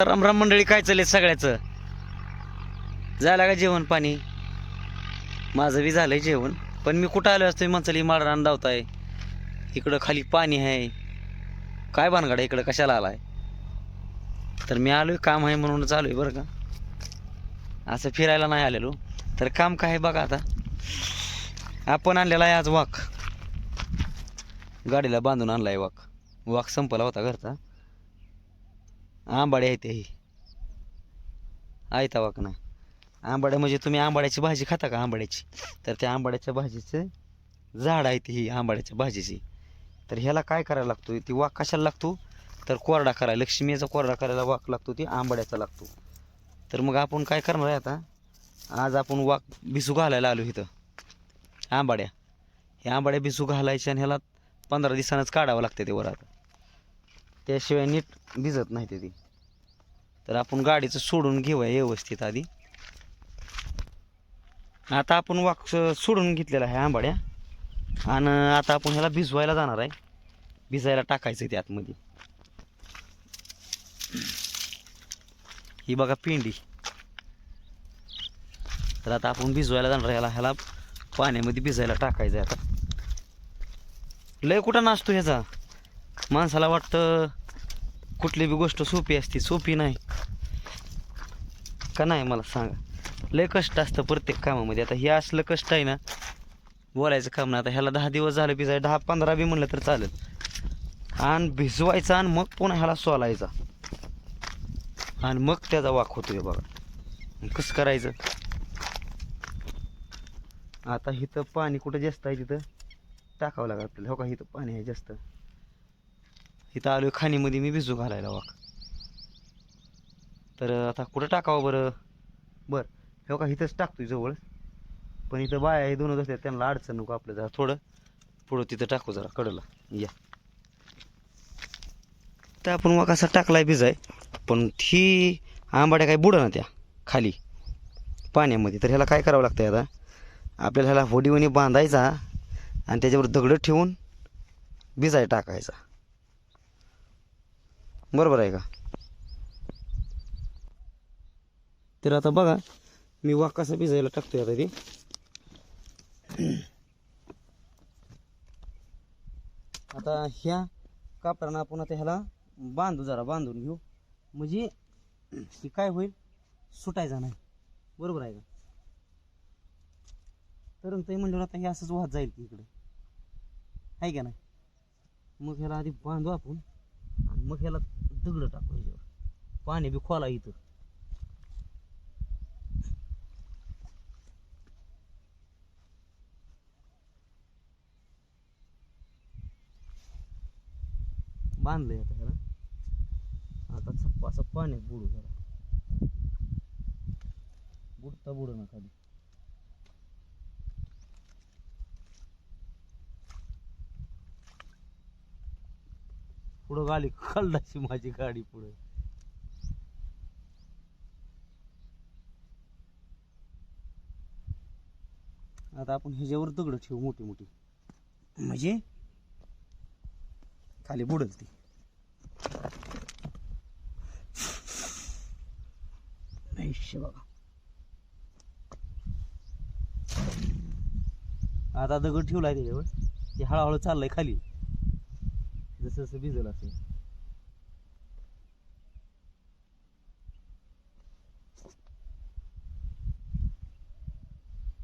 राम मंडळी काय चालले सगळ्याचं? झालं का जेवण पाणी? माझं बी झालंय जेवण. पण मी कुठं आलो असतो म्हणचाली माळरान धावताय. इकडं खाली पाणी आहे. काय भानगड इकडं? कशाला आलाय? तर मी आलोय काम आहे म्हणून चालू आहे बरं का. असं फिरायला नाही आलेलो. तर काम काय आहे बघा आता. आपण आणलेला आहे आज वाघ गाडीला बांधून आणलाय वाघ वाघ संपला होता घरचा. आंबाडे आहेत ही. आयता वाक ना आंबाड्या म्हणजे तुम्ही आंबाड्याची भाजी खाता का आंबाड्याची? तर त्या आंबाड्याच्या भाजीचं झाड आहे ही आंबाड्याच्या भाजीची. तर ह्याला काय करायला लागतो? ती वाक कशाला लागतो? तर कोरडा करायला लक्ष्मीचा कोरडा करायला वाक लागतो ती आंबाड्याचा लागतो. तर मग आपण काय करणार आहे आता? आज आपण वाक भिसू घालायला आलो इथं. आंबाड्या. ह्या आंबाड्या भिसू घालायच्या आणि ह्याला पंधरा दिवसानंच काढावं लागतं ते वर आता त्याशिवाय नीट भिजत नाही ते ती. तर आपण गाडीचं सोडून घेऊया व्यवस्थित आधी. आता आपण वाक्स सोडून घेतलेला आहे आंबाड्या. आणि आता आपण ह्याला भिजवायला जाणार आहे. भिजायला टाकायचं ते आतमध्ये. ही बघा पिंडी. तर आता आपण भिजवायला जाणार आहे. ह्याला ह्याला पाण्यामध्ये भिजायला टाकायचं आहे आता. लय कुठं नाचतो ह्याचा? माणसाला वाटतं कुठली बी गोष्ट सोपी असते सोपी नाही. का नाही मला सांगा. लय कष्ट असतं प्रत्येक कामामध्ये. आता हे असलं कष्ट आहे ना बोलायचं काम नाही. आता ह्याला दहा दिवस झालं भिजाय दहा पंधरा बी म्हणलं तर चालेल. आणि भिजवायचा आणि मग पुन्हा ह्याला सोलायचा. आणि मग त्याचा वाक होतोय बघा. कसं करायचं? आता इथं पाणी कुठं जास्त आहे तिथं? टाकावं लागतं आपल्याला. हो का इथं पाणी आहे जास्त. इथं आलो खाणीमध्ये मी भिजू घालायला वाक. तर आता कुठं टाकावं बरं? बरं हो का इथंच टाकतोय जवळ. पण इथं बाया हे दोनच असतात त्यांना अडचण नको आपलं जरा थोडं. पुढं तिथं टाकू जरा कडला. या. तर आपण वाक असा टाकलाय भिजाय. पण ही आंबाड्या काही बुडं ना त्या खाली. पाण्यामध्ये. तर ह्याला काय करावं लागतं आता? आपल्याला ह्याला होडीवणी बांधायचा आणि त्याच्यावर दगडं ठेवून भिजाय टाकायचा. बरोबर आहे का? तर आता बघा मी वाक कसा भिजायला टाकतोय आता ते आता ह्या कापडानं आपण आता ह्याला बांधू जरा बांधून घेऊ. म्हणजे की काय होईल? सुटायचा नाही. बरोबर आहे का? तर ते म्हणलं आता हे असंच वाहत जाईल की इकडे. आहे का नाही? मग ह्याला आधी बांधू आपण. आणि मग ह्याला दगड टाकू ह्याच्यावर. पाणी बी खोला इथं. बांधलंय आता ह्याला. आता सप्पा सप्पा पाण्यात बुडू ह्याला. बुडता बुडू ना खाली पुढं गाली खालदाची माझी गाडी पुढं. आता आपण ह्याच्यावर दगड ठेवू मोठी मोठी. म्हणजे खाली बुडल ती बघा आता दगड ठेवलाय त्याच्यावर. ते हळूहळू चाललंय खाली. जसं जसं भिजल असेल.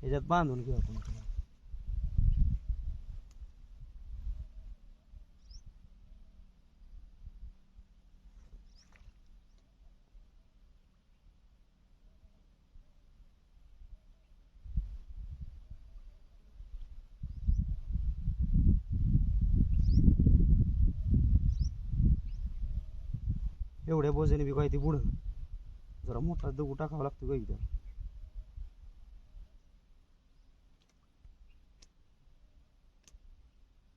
याच्यात बांधून घेऊ आपण. एवढ्या बोजाने बी काय ते बुड जरा मोठा दगड टाकावा लागतो का इथं.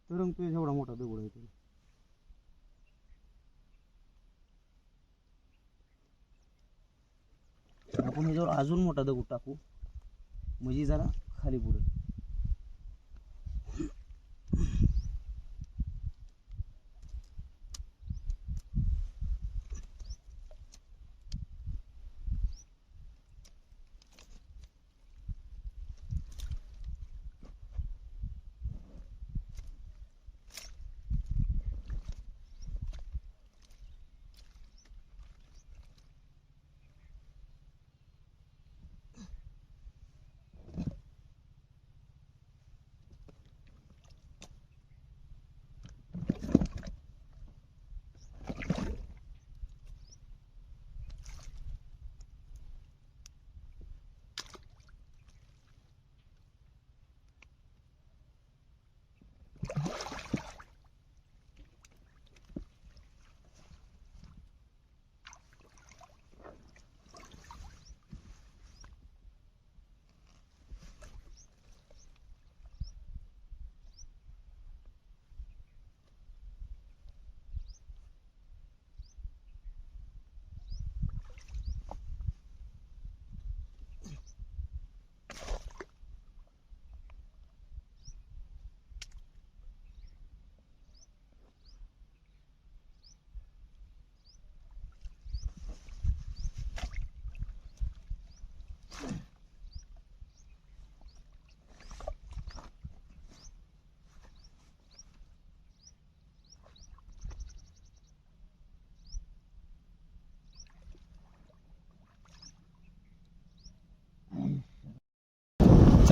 तर तुझ्या एवढा मोठा दगड आहे ते. आपण ह्याच्यावर अजून मोठा दगड टाकू. म्हणजे जरा खाली पुढं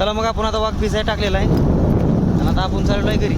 चला मग आपण आता वाघ पिसाय टाकलेला आहे. आणि आता आपण चाललो आहे घरी.